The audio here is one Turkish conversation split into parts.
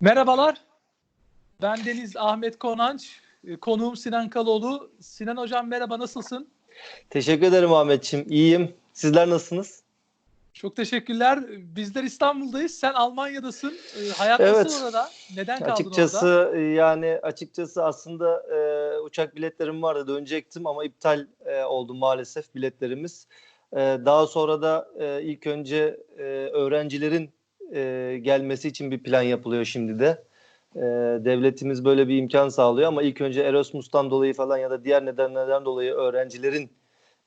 Merhabalar. Ben Deniz Ahmet Konanç. Ee, Konuğum Sinan Kaloğlu. Sinan Hocam merhaba nasılsın? Teşekkür ederim Ahmetçim. İyiyim. Sizler nasılsınız? Çok teşekkürler. Bizler İstanbul'dayız. Sen Almanya'dasın. Ee, Hayat Evet. nasıl orada? Neden kaldın açıkçası orada? e, yani açıkçası aslında e, uçak biletlerim vardı dönecektim ama iptal e, oldu maalesef biletlerimiz. E, daha sonra da e, ilk önce e, öğrencilerin e, gelmesi için bir plan yapılıyor şimdi de. E, devletimiz böyle bir imkan sağlıyor ama ilk önce Erasmus'tan dolayı falan ya da diğer nedenlerden dolayı öğrencilerin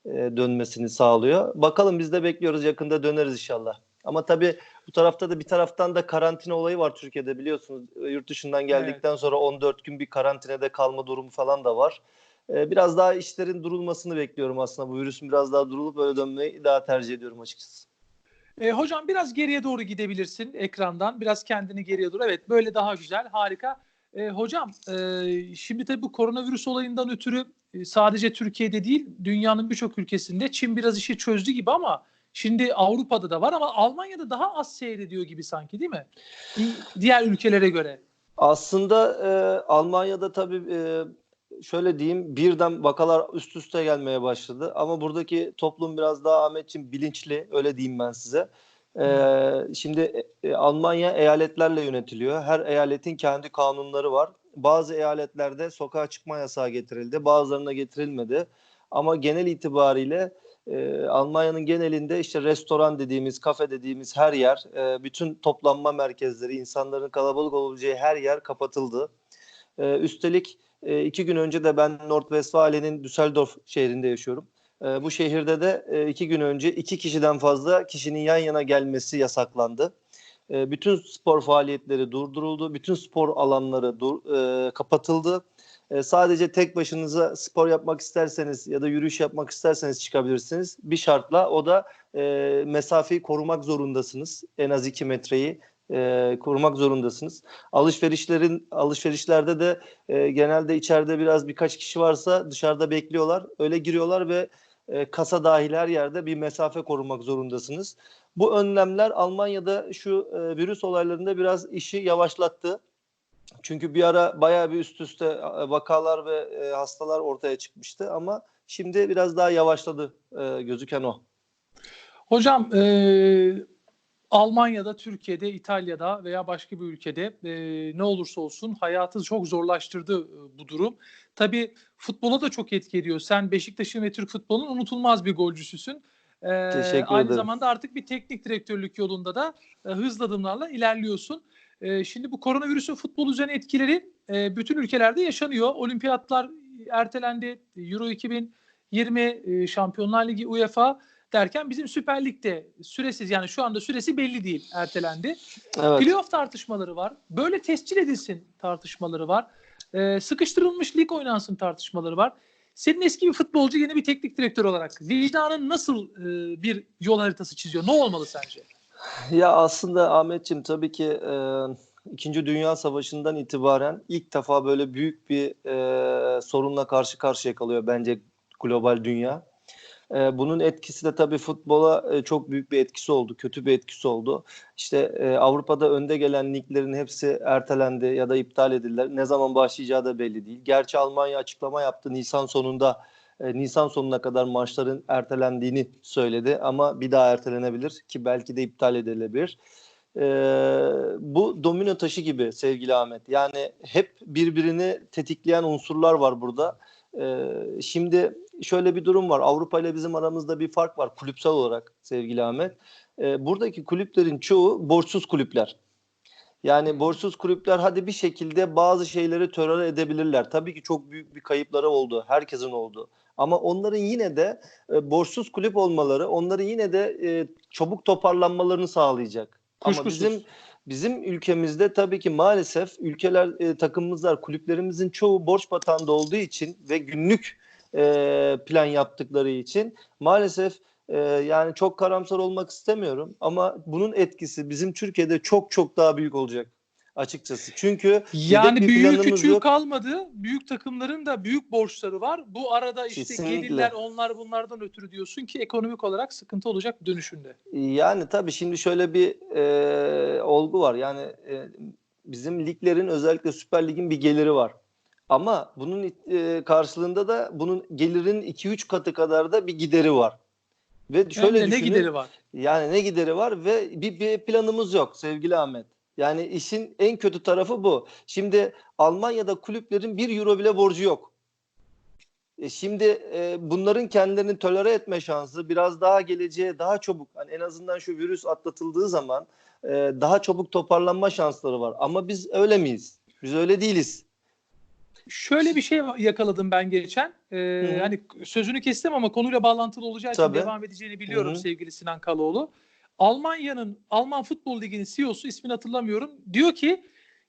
e, dönmesini sağlıyor. Bakalım biz de bekliyoruz yakında döneriz inşallah. Ama tabii bu tarafta da bir taraftan da karantina olayı var Türkiye'de biliyorsunuz. E, Yurt dışından geldikten sonra 14 gün bir karantinada kalma durumu falan da var. E, Biraz daha işlerin durulmasını bekliyorum aslında. Bu virüsün biraz daha durulup böyle dönmeyi daha tercih ediyorum açıkçası. Ee, hocam biraz geriye doğru gidebilirsin ekrandan. Biraz kendini geriye doğru. Evet böyle daha güzel. Harika. Ee, hocam e, şimdi tabii bu koronavirüs olayından ötürü e, sadece Türkiye'de değil dünyanın birçok ülkesinde Çin biraz işi çözdü gibi ama şimdi Avrupa'da da var ama Almanya'da daha az seyrediyor gibi sanki değil mi? Diğer ülkelere göre. Aslında e, Almanya'da tabii e, şöyle diyeyim birden vakalar üst üste gelmeye başladı. Ama buradaki toplum biraz daha Ahmetciğim bilinçli öyle diyeyim ben size. E, şimdi e, Almanya eyaletlerle yönetiliyor. Her eyaletin kendi kanunları var. Bazı eyaletlerde sokağa çıkma yasağı getirildi. Bazılarına getirilmedi. Ama genel itibariyle e, Almanya'nın genelinde işte restoran dediğimiz, kafe dediğimiz her yer, e, bütün toplanma merkezleri, insanların kalabalık olabileceği her yer kapatıldı. E, üstelik e, iki gün önce de ben Nordwestfalen'in Düsseldorf şehrinde yaşıyorum. E, bu şehirde de e, iki gün önce iki kişiden fazla kişinin yan yana gelmesi yasaklandı. E, bütün spor faaliyetleri durduruldu, bütün spor alanları dur, e, kapatıldı. E, sadece tek başınıza spor yapmak isterseniz ya da yürüyüş yapmak isterseniz çıkabilirsiniz. Bir şartla o da e, mesafeyi korumak zorundasınız. En az 2 metreyi e, korumak zorundasınız. Alışverişlerin alışverişlerde de e, genelde içeride biraz birkaç kişi varsa dışarıda bekliyorlar. Öyle giriyorlar ve e, kasa dahil her yerde bir mesafe korumak zorundasınız. Bu önlemler Almanya'da şu e, virüs olaylarında biraz işi yavaşlattı. Çünkü bir ara bayağı bir üst üste vakalar ve e, hastalar ortaya çıkmıştı ama şimdi biraz daha yavaşladı e, gözüken o. Hocam e, Almanya'da, Türkiye'de, İtalya'da veya başka bir ülkede e, ne olursa olsun hayatı çok zorlaştırdı e, bu durum. Tabii futbola da çok etki ediyor. Sen Beşiktaş'ın ve Türk futbolunun unutulmaz bir golcüsüsün. E, Teşekkür aynı ederim. zamanda artık bir teknik direktörlük yolunda da e, hızlı adımlarla ilerliyorsun. E, şimdi bu koronavirüsün futbol üzerine etkileri e, bütün ülkelerde yaşanıyor. Olimpiyatlar ertelendi. Euro 2020, e, Şampiyonlar Ligi, UEFA derken bizim Süper Lig'de süresiz yani şu anda süresi belli değil ertelendi. Evet. Playoff tartışmaları var. Böyle tescil edilsin tartışmaları var. Ee, sıkıştırılmış lig oynansın tartışmaları var. Senin eski bir futbolcu yeni bir teknik direktör olarak vicdanın nasıl e, bir yol haritası çiziyor? Ne olmalı sence? Ya aslında Ahmetçim tabii ki e, İkinci Dünya Savaşı'ndan itibaren ilk defa böyle büyük bir e, sorunla karşı karşıya kalıyor bence global dünya. E, bunun etkisi de tabii futbola e, çok büyük bir etkisi oldu, kötü bir etkisi oldu. İşte e, Avrupa'da önde gelen liglerin hepsi ertelendi ya da iptal edildiler. Ne zaman başlayacağı da belli değil. Gerçi Almanya açıklama yaptı Nisan sonunda. e, Nisan sonuna kadar maçların ertelendiğini söyledi ama bir daha ertelenebilir ki belki de iptal edilebilir. E, bu domino taşı gibi sevgili Ahmet. Yani hep birbirini tetikleyen unsurlar var burada. E, şimdi şöyle bir durum var. Avrupa ile bizim aramızda bir fark var kulüpsel olarak sevgili Ahmet. E, buradaki kulüplerin çoğu borçsuz kulüpler. Yani borçsuz kulüpler hadi bir şekilde bazı şeyleri tolere edebilirler. Tabii ki çok büyük bir kayıpları oldu. Herkesin oldu. Ama onların yine de e, borçsuz kulüp olmaları onların yine de e, çabuk toparlanmalarını sağlayacak. Ama Kuşkusuz. bizim bizim ülkemizde tabii ki maalesef ülkeler e, takımımızlar kulüplerimizin çoğu borç batağında olduğu için ve günlük e, plan yaptıkları için maalesef e, yani çok karamsar olmak istemiyorum ama bunun etkisi bizim Türkiye'de çok çok daha büyük olacak açıkçası. Çünkü Yani planımız küçüğü yok. kalmadı. Büyük takımların da büyük borçları var. Bu arada işte Kesinlikle. gelirler onlar bunlardan ötürü diyorsun ki ekonomik olarak sıkıntı olacak dönüşünde. Yani tabii şimdi şöyle bir e, olgu var. Yani e, bizim liglerin özellikle Süper Lig'in bir geliri var. Ama bunun e, karşılığında da bunun gelirin 2-3 katı kadar da bir gideri var. Ve şöyle ne düşünün, gideri var? Yani ne gideri var ve bir, bir planımız yok sevgili Ahmet. Yani işin en kötü tarafı bu. Şimdi Almanya'da kulüplerin 1 euro bile borcu yok. E şimdi e, bunların kendilerini tolere etme şansı biraz daha geleceğe daha çabuk hani en azından şu virüs atlatıldığı zaman e, daha çabuk toparlanma şansları var. Ama biz öyle miyiz? Biz öyle değiliz. Şöyle bir şey yakaladım ben geçen. Ee, Hı hani sözünü kestim ama konuyla bağlantılı olacağı için Tabii. devam edeceğini biliyorum hı. sevgili Sinan Kaloğlu. Almanya'nın Alman Futbol Ligi'nin CEO'su ismini hatırlamıyorum. Diyor ki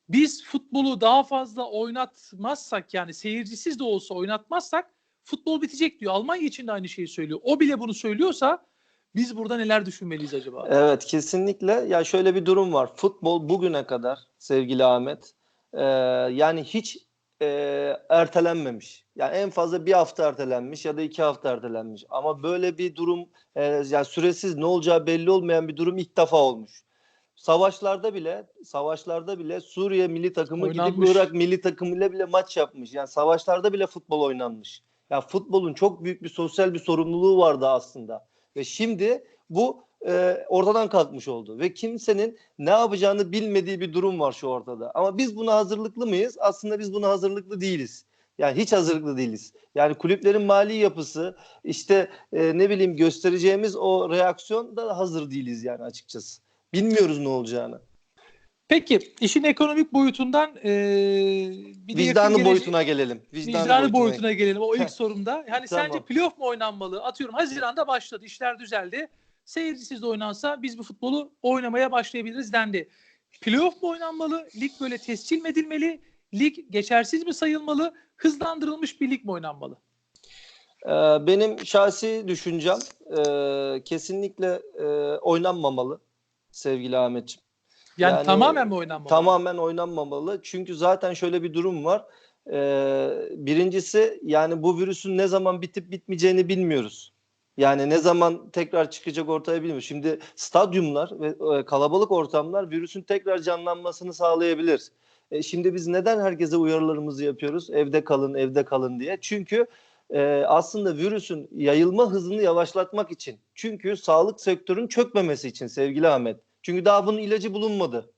biz futbolu daha fazla oynatmazsak yani seyircisiz de olsa oynatmazsak futbol bitecek diyor. Almanya için de aynı şeyi söylüyor. O bile bunu söylüyorsa biz burada neler düşünmeliyiz acaba? Evet kesinlikle. Ya şöyle bir durum var. Futbol bugüne kadar sevgili Ahmet e, yani hiç e, ertelenmemiş. Yani en fazla bir hafta ertelenmiş ya da iki hafta ertelenmiş. Ama böyle bir durum e, yani süresiz ne olacağı belli olmayan bir durum ilk defa olmuş. Savaşlarda bile savaşlarda bile Suriye milli takımı Oynanmış. gidip Irak milli takımıyla bile maç yapmış. Yani savaşlarda bile futbol oynanmış. Ya futbolun çok büyük bir sosyal bir sorumluluğu vardı aslında. Ve şimdi bu e, ortadan kalkmış oldu ve kimsenin ne yapacağını bilmediği bir durum var şu ortada. Ama biz buna hazırlıklı mıyız? Aslında biz buna hazırlıklı değiliz. Yani hiç hazırlıklı değiliz. Yani kulüplerin mali yapısı, işte e, ne bileyim göstereceğimiz o reaksiyon da hazır değiliz yani açıkçası. Bilmiyoruz ne olacağını. Peki işin ekonomik boyutundan ee, bir Vicdanı gelecek- boyutuna gelelim. Vicdanı, Vicdanı boyutuna gelelim o ilk sorumda. Yani Tamam. sence playoff mu oynanmalı? Atıyorum Haziran'da başladı, işler düzeldi. Seyircisiz de oynansa biz bu futbolu oynamaya başlayabiliriz dendi. Playoff mu oynanmalı? Lig böyle tescil mi edilmeli? Lig geçersiz mi sayılmalı? Hızlandırılmış bir lig mi oynanmalı? Ee, benim şahsi düşüncem e, kesinlikle e, oynanmamalı sevgili Ahmetciğim. Yani, Yani tamamen mi oynanmalı? Tamamen oynanmamalı. Çünkü zaten şöyle bir durum var. Ee, birincisi yani bu virüsün ne zaman bitip bitmeyeceğini bilmiyoruz. Yani ne zaman tekrar çıkacak ortaya bilmiyoruz. Şimdi stadyumlar ve e, kalabalık ortamlar virüsün tekrar canlanmasını sağlayabilir. E, şimdi biz neden herkese uyarılarımızı yapıyoruz? Evde kalın, evde kalın diye. Çünkü e, aslında virüsün yayılma hızını yavaşlatmak için. Çünkü sağlık sektörünün çökmemesi için sevgili Ahmet. Çünkü daha bunun ilacı bulunmadı.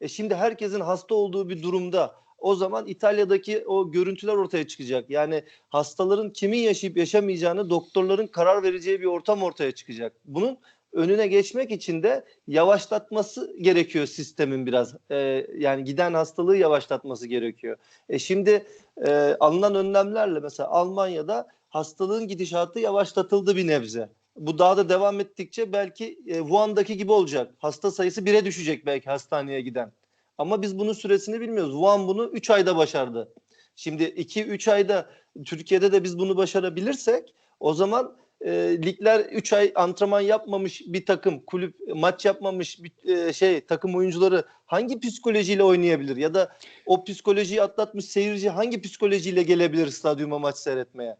E şimdi herkesin hasta olduğu bir durumda o zaman İtalya'daki o görüntüler ortaya çıkacak. Yani hastaların kimin yaşayıp yaşamayacağını doktorların karar vereceği bir ortam ortaya çıkacak. Bunun önüne geçmek için de yavaşlatması gerekiyor sistemin biraz. E, yani giden hastalığı yavaşlatması gerekiyor. E şimdi e, alınan önlemlerle mesela Almanya'da hastalığın gidişatı yavaşlatıldı bir nebze. Bu daha da devam ettikçe belki e, Wuhan'daki gibi olacak. Hasta sayısı bire düşecek belki hastaneye giden. Ama biz bunun süresini bilmiyoruz. Wuhan bunu 3 ayda başardı. Şimdi 2-3 ayda Türkiye'de de biz bunu başarabilirsek o zaman e, ligler 3 ay antrenman yapmamış bir takım, kulüp maç yapmamış bir e, şey takım oyuncuları hangi psikolojiyle oynayabilir ya da o psikolojiyi atlatmış seyirci hangi psikolojiyle gelebilir stadyuma maç seyretmeye?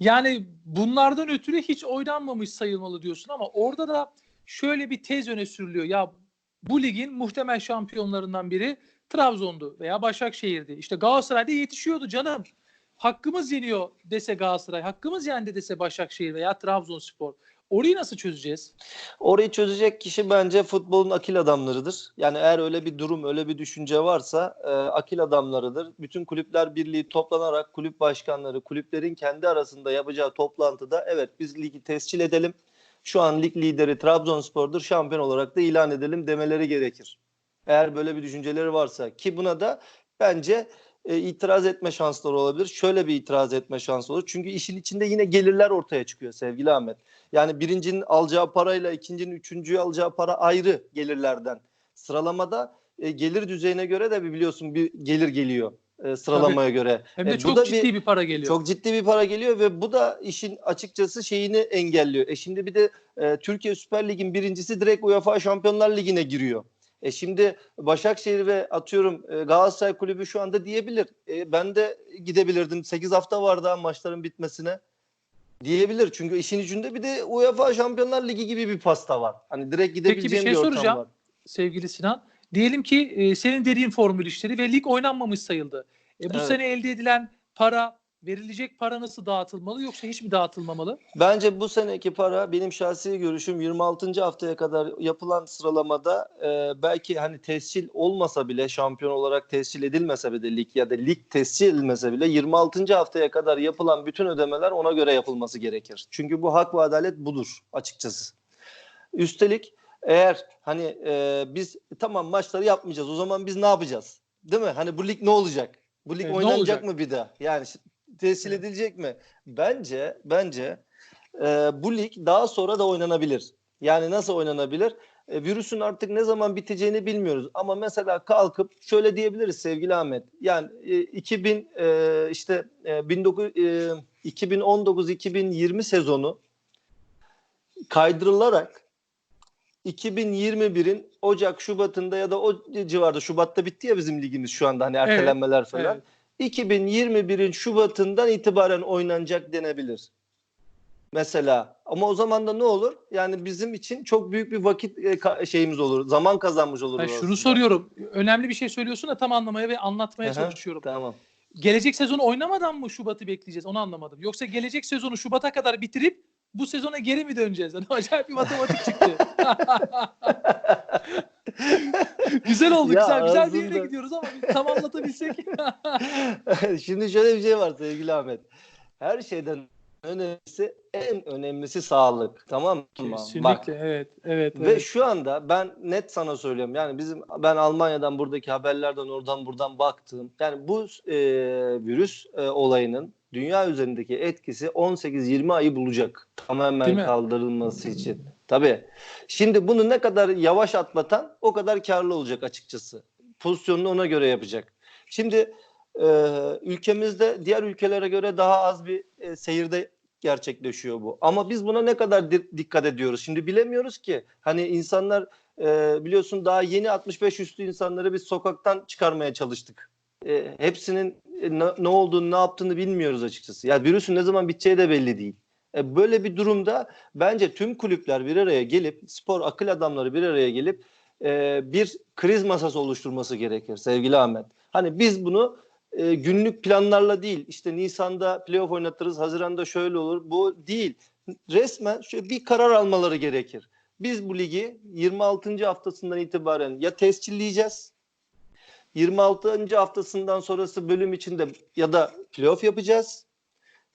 Yani bunlardan ötürü hiç oynanmamış sayılmalı diyorsun ama orada da şöyle bir tez öne sürülüyor. Ya bu ligin muhtemel şampiyonlarından biri Trabzon'du veya Başakşehir'di. İşte Galatasaray'da yetişiyordu canım. Hakkımız yeniyor dese Galatasaray, hakkımız yendi dese Başakşehir veya Trabzonspor. Orayı nasıl çözeceğiz? Orayı çözecek kişi bence futbolun akil adamlarıdır. Yani eğer öyle bir durum, öyle bir düşünce varsa e, akil adamlarıdır. Bütün kulüpler birliği toplanarak kulüp başkanları, kulüplerin kendi arasında yapacağı toplantıda evet biz ligi tescil edelim. Şu an lig lideri Trabzonspor'dur, şampiyon olarak da ilan edelim demeleri gerekir. Eğer böyle bir düşünceleri varsa ki buna da bence e, itiraz etme şansları olabilir. Şöyle bir itiraz etme şansı olur. Çünkü işin içinde yine gelirler ortaya çıkıyor sevgili Ahmet. Yani birincinin alacağı parayla ikincinin üçüncüyü alacağı para ayrı gelirlerden. Sıralamada e, gelir düzeyine göre de biliyorsun bir gelir geliyor e, sıralamaya göre. Hem de E, çok ciddi bir, para geliyor. Çok ciddi bir para geliyor ve bu da işin açıkçası şeyini engelliyor. E şimdi bir de e, Türkiye Süper Lig'in birincisi direkt UEFA Şampiyonlar Ligi'ne giriyor. E şimdi Başakşehir ve atıyorum e, Galatasaray Kulübü şu anda diyebilir. E, ben de gidebilirdim. 8 hafta var daha maçların bitmesine. Diyebilir. Çünkü işin içinde bir de UEFA Şampiyonlar Ligi gibi bir pasta var. Hani direkt gidebileceğin şey bir ortam soracağım. var. Sevgili Sinan, Diyelim ki e, senin dediğin formül işleri ve lig oynanmamış sayıldı. E, bu Evet. sene elde edilen para, verilecek para nasıl dağıtılmalı yoksa hiç mi dağıtılmamalı? Bence bu seneki para benim şahsi görüşüm 26. haftaya kadar yapılan sıralamada e, belki hani tescil olmasa bile şampiyon olarak tescil edilmese bile lig ya da lig tescil edilmese bile 26. haftaya kadar yapılan bütün ödemeler ona göre yapılması gerekir. Çünkü bu hak ve adalet budur açıkçası. Üstelik eğer hani e, biz tamam maçları yapmayacağız o zaman biz ne yapacağız? Değil mi? Hani bu lig ne olacak? Bu lig ne oynanacak mı bir daha? Yani tescil Evet. edilecek mi? Bence bence e, bu lig daha sonra da oynanabilir. Yani nasıl oynanabilir? E, virüsün artık ne zaman biteceğini bilmiyoruz. Ama mesela kalkıp şöyle diyebiliriz sevgili Ahmet. Yani e, 2000 e, işte e, 19 e, 2019-2020 sezonu kaydırılarak 2021'in Ocak Şubat'ında ya da o civarda Şubat'ta bitti ya bizim ligimiz şu anda hani ertelenmeler falan. Evet. 2021'in Şubat'ından itibaren oynanacak denebilir. Mesela ama o zaman da ne olur? Yani bizim için çok büyük bir vakit e, şeyimiz olur. Zaman kazanmış oluruz. Ha, şunu soruyorum. Önemli bir şey söylüyorsun da tam anlamaya ve anlatmaya Aha, çalışıyorum. Tamam. Gelecek sezonu oynamadan mı Şubat'ı bekleyeceğiz? Onu anlamadım. Yoksa gelecek sezonu Şubat'a kadar bitirip bu sezona geri mi döneceğiz? Yani acayip bir matematik çıktı. güzel oldu. Ya güzel güzel bir yere gidiyoruz ama tam anlatabilsek. Şimdi şöyle bir şey var sevgili Ahmet. Her şeyden önemlisi en önemlisi sağlık. Tamam mı? Bak, Kesinlikle evet. Evet. Ve evet. şu anda ben net sana söylüyorum. Yani bizim ben Almanya'dan buradaki haberlerden oradan buradan baktığım yani bu e, virüs e, olayının dünya üzerindeki etkisi 18-20 ayı bulacak Değil tamamen mi? kaldırılması için. Tabii. Şimdi bunu ne kadar yavaş atlatan o kadar karlı olacak açıkçası. Pozisyonunu ona göre yapacak. Şimdi e, ülkemizde diğer ülkelere göre daha az bir e, seyirde gerçekleşiyor bu. Ama biz buna ne kadar di- dikkat ediyoruz? Şimdi bilemiyoruz ki. Hani insanlar e, biliyorsun daha yeni 65 üstü insanları biz sokaktan çıkarmaya çalıştık. E, hepsinin ne, ne olduğunu, ne yaptığını bilmiyoruz açıkçası. Ya virüsün ne zaman biteceği de belli değil. E, böyle bir durumda bence tüm kulüpler bir araya gelip, spor akıl adamları bir araya gelip e, bir kriz masası oluşturması gerekir sevgili Ahmet. Hani biz bunu e, günlük planlarla değil, işte Nisan'da playoff oynatırız, Haziran'da şöyle olur. Bu değil. Resmen şöyle bir karar almaları gerekir. Biz bu ligi 26. haftasından itibaren ya tescilleyeceğiz, 26. haftasından sonrası bölüm içinde ya da playoff yapacağız.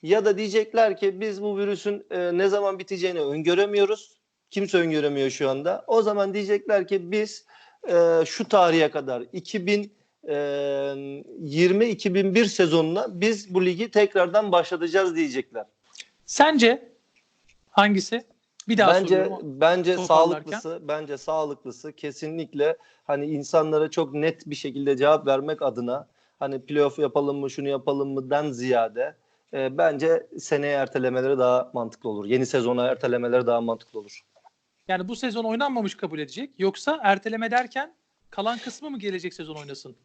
Ya da diyecekler ki biz bu virüsün e, ne zaman biteceğini öngöremiyoruz. Kimse öngöremiyor şu anda. O zaman diyecekler ki biz e, şu tarihe kadar 2020-2001 sezonuna biz bu ligi tekrardan başlatacağız diyecekler. Sence hangisi? Bir daha bence soruyorum. bence sağlıklısı bence sağlıklısı kesinlikle hani insanlara çok net bir şekilde cevap vermek adına hani playoff yapalım mı şunu yapalım mıdan ziyade e, bence seneye ertelemeleri daha mantıklı olur. Yeni sezona ertelemeleri daha mantıklı olur. Yani bu sezon oynanmamış kabul edecek. Yoksa erteleme derken kalan kısmı mı gelecek sezon oynasın?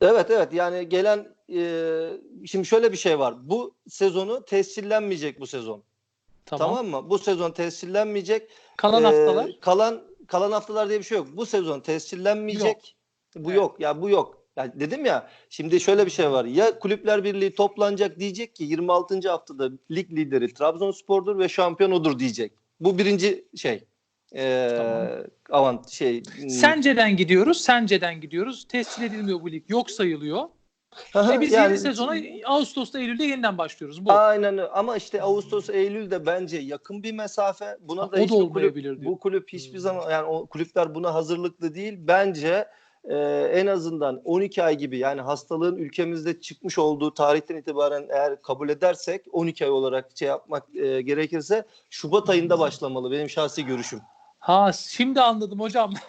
Evet evet yani gelen e, şimdi şöyle bir şey var. Bu sezonu tescillenmeyecek bu sezon. Tamam. Tamam, mı? Bu sezon tescillenmeyecek. Kalan Ee, haftalar Kalan kalan haftalar diye bir şey yok. Bu sezon tescillenmeyecek. Bu Evet. yok. Ya bu yok. Ya dedim ya şimdi şöyle bir şey var. Ya Kulüpler Birliği toplanacak diyecek ki 26. haftada lig lideri Trabzonspor'dur ve şampiyon odur diyecek. Bu birinci şey. Ee, Tamam. avant şey. Sence'den gidiyoruz. Sence'den gidiyoruz. Tescil edilmiyor bu lig. Yok sayılıyor. Ve biz yani- yeni sezona Ağustos'ta Eylül'de yeniden başlıyoruz. Bu. Aynen öyle. ama işte Ağustos Eylül de bence yakın bir mesafe. Buna Ha, da o da hiçbir kulüp diyor. bu kulüp hiçbir Hmm. zaman yani o kulüpler buna hazırlıklı değil. Bence e, en azından 12 ay gibi yani hastalığın ülkemizde çıkmış olduğu tarihten itibaren eğer kabul edersek 12 ay olarak şey yapmak e, gerekirse Şubat ayında Hmm. başlamalı benim şahsi görüşüm. Ha şimdi anladım hocam.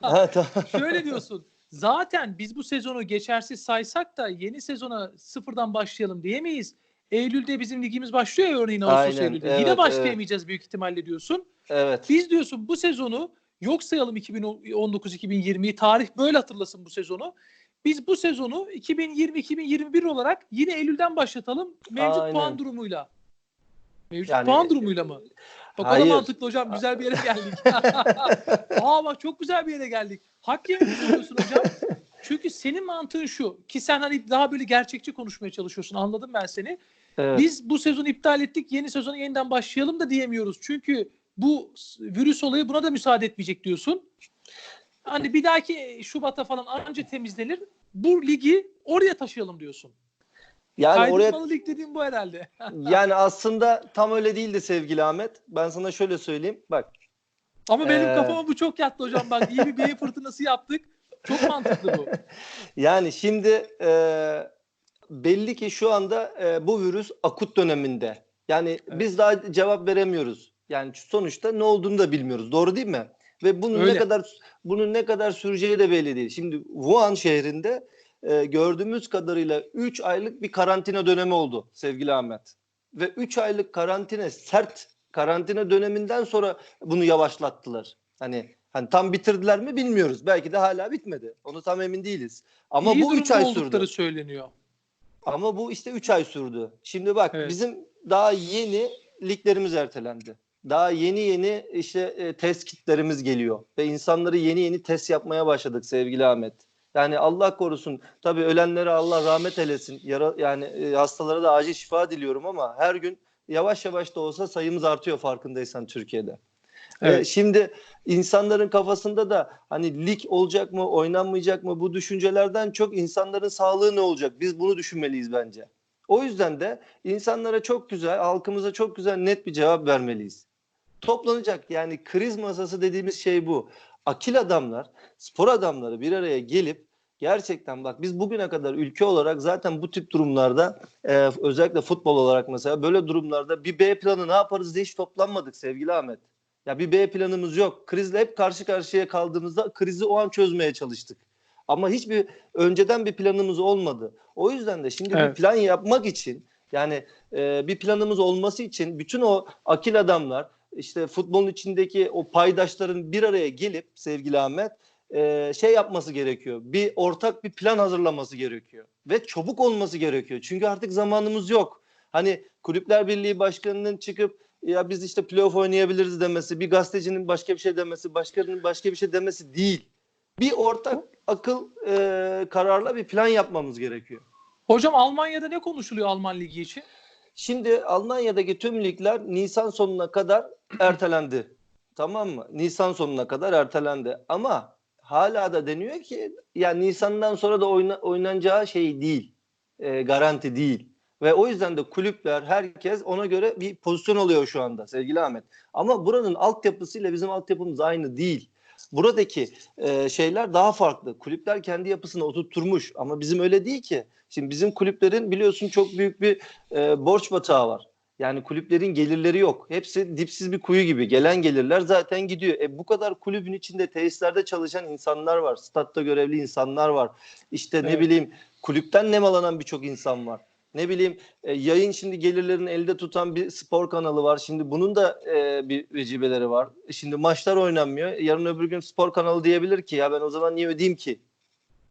Ha, tamam. Şöyle diyorsun. Zaten biz bu sezonu geçersiz saysak da yeni sezona sıfırdan başlayalım diyemeyiz. Eylül'de bizim ligimiz başlıyor ya örneğin Ağustos Aynen, Eylül'de. evet, Yine başlayamayacağız büyük ihtimalle diyorsun. Evet. Biz diyorsun bu sezonu yok sayalım 2019-2020'yi. Tarih böyle hatırlasın bu sezonu. Biz bu sezonu 2020-2021 olarak yine Eylül'den başlatalım mevcut Aynen. puan durumuyla. Mevcut Yani- puan durumuyla mı? Bak o da Hayır. mantıklı hocam. Güzel bir yere geldik. Aa bak çok güzel bir yere geldik. Hak yerini soruyorsun hocam. Çünkü senin mantığın şu ki sen hani daha böyle gerçekçi konuşmaya çalışıyorsun anladım ben seni. Evet. Biz bu sezonu iptal ettik yeni sezona yeniden başlayalım da diyemiyoruz. Çünkü bu virüs olayı buna da müsaade etmeyecek diyorsun. Hani bir dahaki Şubat'a falan anca temizlenir. Bu ligi oraya taşıyalım diyorsun. Yani oraya Kaydırmalı lig dediğim bu herhalde. yani aslında tam öyle değildi sevgili Ahmet. Ben sana şöyle söyleyeyim. Bak Ama benim Ee, kafama bu çok yattı hocam. Bak iyi bir beyin fırtınası yaptık. Çok mantıklı bu. Yani şimdi e, belli ki şu anda e, bu virüs akut döneminde. Yani Evet. biz daha cevap veremiyoruz. Yani sonuçta ne olduğunu da bilmiyoruz. Doğru değil mi? Ve bunun Öyle. ne kadar bunun ne kadar süreceği de belli değil. Şimdi Wuhan şehrinde e, gördüğümüz kadarıyla 3 aylık bir karantina dönemi oldu sevgili Ahmet. Ve 3 aylık karantina sert karantina döneminden sonra bunu yavaşlattılar. Hani hani tam bitirdiler mi bilmiyoruz. Belki de hala bitmedi. Onu tam emin değiliz. Ama İyi bu 3 durumda ay sürdü. söyleniyor. Ama bu işte 3 ay sürdü. Şimdi bak Evet. bizim daha yeni liglerimiz ertelendi. Daha yeni yeni işte e, test kitlerimiz geliyor ve insanları yeni yeni test yapmaya başladık sevgili Ahmet. Yani Allah korusun. Tabii ölenlere Allah rahmet eylesin. Yara, yani e, hastalara da acil şifa diliyorum ama her gün yavaş yavaş da olsa sayımız artıyor farkındaysan Türkiye'de. Evet. Ee, şimdi insanların kafasında da hani lig olacak mı, oynanmayacak mı bu düşüncelerden çok insanların sağlığı ne olacak? Biz bunu düşünmeliyiz bence. O yüzden de insanlara çok güzel, halkımıza çok güzel net bir cevap vermeliyiz. Toplanacak yani kriz masası dediğimiz şey bu. Akil adamlar, spor adamları bir araya gelip gerçekten bak biz bugüne kadar ülke olarak zaten bu tip durumlarda e, özellikle futbol olarak mesela böyle durumlarda bir B planı ne yaparız diye hiç toplanmadık sevgili Ahmet. Ya bir B planımız yok. Krizle hep karşı karşıya kaldığımızda krizi o an çözmeye çalıştık. Ama hiçbir önceden bir planımız olmadı. O yüzden de şimdi Evet. bir plan yapmak için yani e, bir planımız olması için bütün o akil adamlar işte futbolun içindeki o paydaşların bir araya gelip sevgili Ahmet e, şey yapması gerekiyor. Bir ortak bir plan hazırlaması gerekiyor. Ve çabuk olması gerekiyor. Çünkü artık zamanımız yok. Hani Kulüpler Birliği Başkanı'nın çıkıp ya biz işte playoff oynayabiliriz demesi, bir gazetecinin başka bir şey demesi, başkanın başka bir şey demesi değil. Bir ortak akıl e, kararla bir plan yapmamız gerekiyor. Hocam Almanya'da ne konuşuluyor Alman Ligi için? Şimdi Almanya'daki tüm ligler Nisan sonuna kadar ertelendi. Tamam mı? Nisan sonuna kadar ertelendi. Ama hala da deniyor ki ya Nisan'dan sonra da oyna, oynanacağı şey değil. E, garanti değil. Ve o yüzden de kulüpler, herkes ona göre bir pozisyon alıyor şu anda sevgili Ahmet. Ama buranın altyapısıyla bizim altyapımız aynı değil. Buradaki e, şeyler daha farklı. Kulüpler kendi yapısını oturtturmuş ama bizim öyle değil ki. Şimdi bizim kulüplerin biliyorsun çok büyük bir e, borç batağı var. Yani kulüplerin gelirleri yok. Hepsi dipsiz bir kuyu gibi. Gelen gelirler zaten gidiyor. E, bu kadar kulübün içinde tesislerde çalışan insanlar var. Statta görevli insanlar var. İşte ne Evet. bileyim kulüpten nemalanan birçok insan var. Ne bileyim e, yayın şimdi gelirlerini elde tutan bir spor kanalı var. Şimdi bunun da e, bir vecibeleri var. E, Şimdi maçlar oynanmıyor. Yarın öbür gün spor kanalı diyebilir ki ya ben o zaman niye ödeyeyim ki?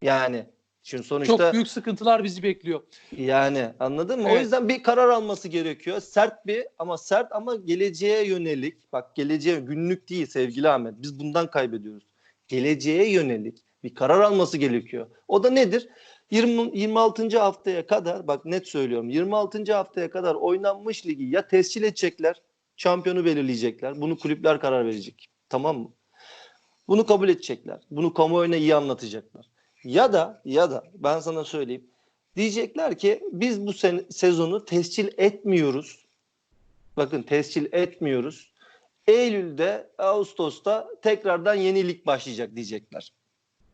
Yani şimdi sonuçta Çok büyük sıkıntılar bizi bekliyor. yani anladın mı? O Evet. yüzden bir karar alması gerekiyor. Sert bir ama sert ama geleceğe yönelik. Bak geleceğe günlük değil sevgili Ahmet. Biz bundan kaybediyoruz. Geleceğe yönelik bir karar alması gerekiyor. O da nedir? 20 26. haftaya kadar bak net söylüyorum. 26. haftaya kadar oynanmış ligi ya tescil edecekler, şampiyonu belirleyecekler. Bunu kulüpler karar verecek. Tamam mı? Bunu kabul edecekler. Bunu kamuoyuna iyi anlatacaklar. Ya da ya da ben sana söyleyeyim. Diyecekler ki biz bu sene, sezonu tescil etmiyoruz. Bakın tescil etmiyoruz. Eylül'de, Ağustos'ta tekrardan yeni lig başlayacak diyecekler.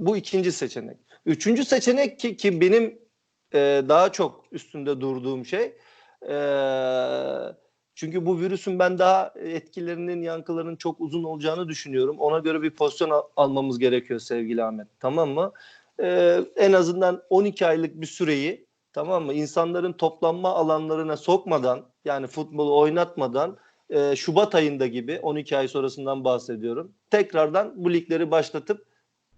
Bu ikinci seçenek. Üçüncü seçenek ki, ki benim e, daha çok üstünde durduğum şey e, çünkü bu virüsün ben daha etkilerinin, yankılarının çok uzun olacağını düşünüyorum. Ona göre bir pozisyon al- almamız gerekiyor sevgili Ahmet. Tamam mı? Ee, en azından 12 aylık bir süreyi tamam mı? İnsanların toplanma alanlarına sokmadan yani futbolu oynatmadan e, Şubat ayında gibi 12 ay sonrasından bahsediyorum. Tekrardan bu ligleri başlatıp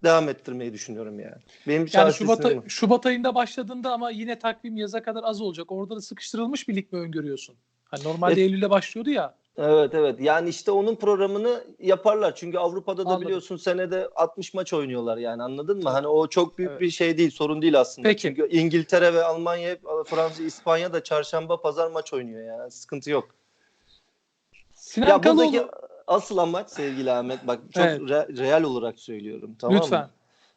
devam ettirmeyi düşünüyorum yani. Benim Yani Şubat, o. Şubat ayında başladığında ama yine takvim yaza kadar az olacak. Orada da sıkıştırılmış bir lig mi öngörüyorsun? Hani normalde E- Eylül'de başlıyordu ya. Evet evet. Yani işte onun programını yaparlar. Çünkü Avrupa'da da Anladım. biliyorsun senede 60 maç oynuyorlar yani anladın mı? Hani o çok büyük Evet. bir şey değil, sorun değil aslında. Peki. Çünkü İngiltere ve Almanya Fransa, İspanya da çarşamba pazar maç oynuyor yani. Sıkıntı yok. Sinan ya buradaki Kaloğlu asıl amaç sevgili Ahmet bak çok Evet. re- real olarak söylüyorum tamam lütfen. mı?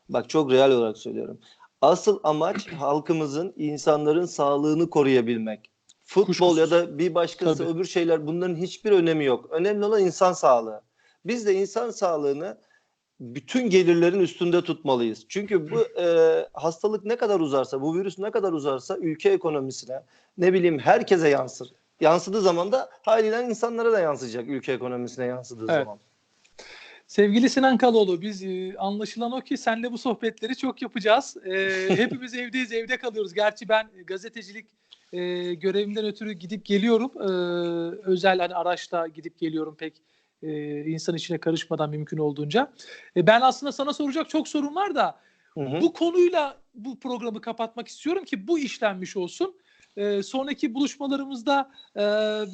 Bak çok real olarak söylüyorum. Asıl amaç halkımızın, insanların sağlığını koruyabilmek. Futbol Kuşkusuz. ya da bir başkası Tabii. öbür şeyler bunların hiçbir önemi yok. Önemli olan insan sağlığı. Biz de insan sağlığını bütün gelirlerin üstünde tutmalıyız. Çünkü bu e, hastalık ne kadar uzarsa, bu virüs ne kadar uzarsa ülke ekonomisine, ne bileyim herkese yansır. Yansıdığı zaman da haliyle insanlara da yansıyacak ülke ekonomisine yansıdığı Evet. zaman. Sevgili Sinan Kaloğlu biz e, anlaşılan o ki senle bu sohbetleri çok yapacağız. E, hepimiz evdeyiz, evde kalıyoruz. Gerçi ben gazetecilik e, görevimden ötürü gidip geliyorum. E, özel hani araçla gidip geliyorum pek e, insan içine karışmadan mümkün olduğunca. E, ben aslında sana soracak çok sorun var da Hı hı. bu konuyla bu programı kapatmak istiyorum ki bu işlenmiş olsun. Ee, sonraki buluşmalarımızda e,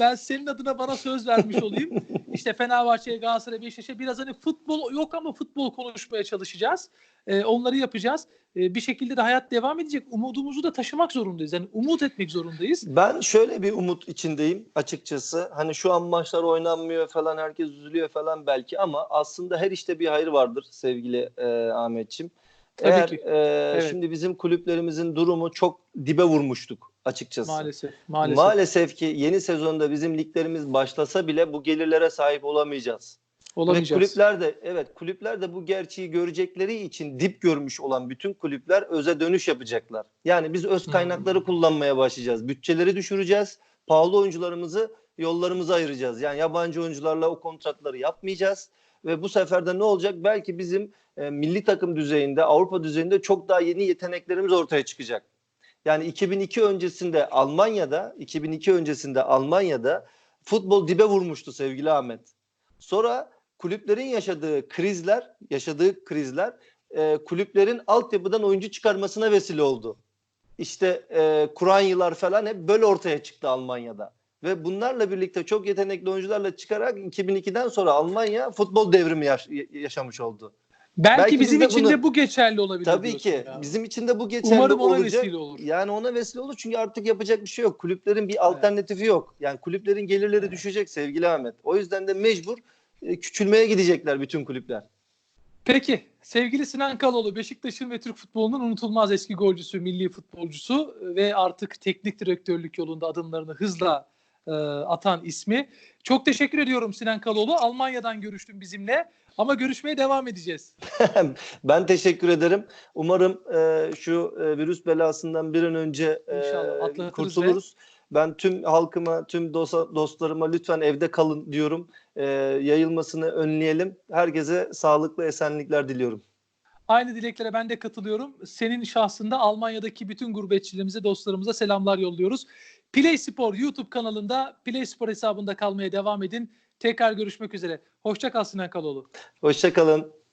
ben senin adına bana söz vermiş olayım. işte Fenerbahçe'ye, Galatasaray'a, Beşiktaş'a biraz hani futbol yok ama futbol konuşmaya çalışacağız. Ee, onları yapacağız. Ee, bir şekilde de hayat devam edecek. Umudumuzu da taşımak zorundayız. Yani umut etmek zorundayız. Ben şöyle bir umut içindeyim açıkçası. Hani şu an maçlar oynanmıyor falan herkes üzülüyor falan belki ama aslında her işte bir hayır vardır sevgili e, Ahmetçim. Tabii Eğer ki. e, şimdi bizim kulüplerimizin durumu çok dibe vurmuştuk açıkçası. Maalesef. Maalesef. Maalesef ki yeni sezonda bizim liglerimiz başlasa bile bu gelirlere sahip olamayacağız. Olamayacağız. Ve kulüpler de evet kulüpler de bu gerçeği görecekleri için dip görmüş olan bütün kulüpler öze dönüş yapacaklar. Yani biz öz kaynakları Hmm. kullanmaya başlayacağız. Bütçeleri düşüreceğiz. Pahalı oyuncularımızı yollarımıza ayıracağız. Yani yabancı oyuncularla o kontratları yapmayacağız. Ve bu sefer de ne olacak? Belki bizim e, milli takım düzeyinde, Avrupa düzeyinde çok daha yeni yeteneklerimiz ortaya çıkacak. Yani 2002 öncesinde Almanya'da, 2002 öncesinde Almanya'da futbol dibe vurmuştu sevgili Ahmet. Sonra kulüplerin yaşadığı krizler, yaşadığı krizler e, kulüplerin altyapıdan oyuncu çıkarmasına vesile oldu. İşte e, Kur'an yıllar falan hep böyle ortaya çıktı Almanya'da. Ve bunlarla birlikte çok yetenekli oyuncularla çıkarak 2002'den sonra Almanya futbol devrimi yaş- yaşamış oldu. Belki, belki bizim için bunu- de bu geçerli olabilir. Tabii ki ya. bizim için de bu geçerli Umarım ona olacak. vesile olur. Yani ona vesile olur çünkü artık yapacak bir şey yok. Kulüplerin bir alternatifi yok. Yani kulüplerin gelirleri düşecek sevgili Ahmet. O yüzden de mecbur e, küçülmeye gidecekler bütün kulüpler. Peki sevgili Sinan Kaloğlu Beşiktaş'ın ve Türk futbolunun unutulmaz eski golcüsü, milli futbolcusu ve artık teknik direktörlük yolunda adımlarını hızla e, atan ismi. Çok teşekkür ediyorum Sinan Kaloğlu. Almanya'dan görüştün bizimle ama görüşmeye devam edeceğiz. ben teşekkür ederim. Umarım e, şu e, virüs belasından bir an önce e, kurtuluruz. Ben tüm halkıma, tüm dosta, dostlarıma lütfen evde kalın diyorum. E, yayılmasını önleyelim. Herkese sağlıklı esenlikler diliyorum. Aynı dileklere ben de katılıyorum. Senin şahsında Almanya'daki bütün gurbetçilerimize, dostlarımıza selamlar yolluyoruz. Play Spor YouTube kanalında Play Spor hesabında kalmaya devam edin. Tekrar görüşmek üzere. Hoşça kal Sinan Kaloğlu. Hoşçakalın.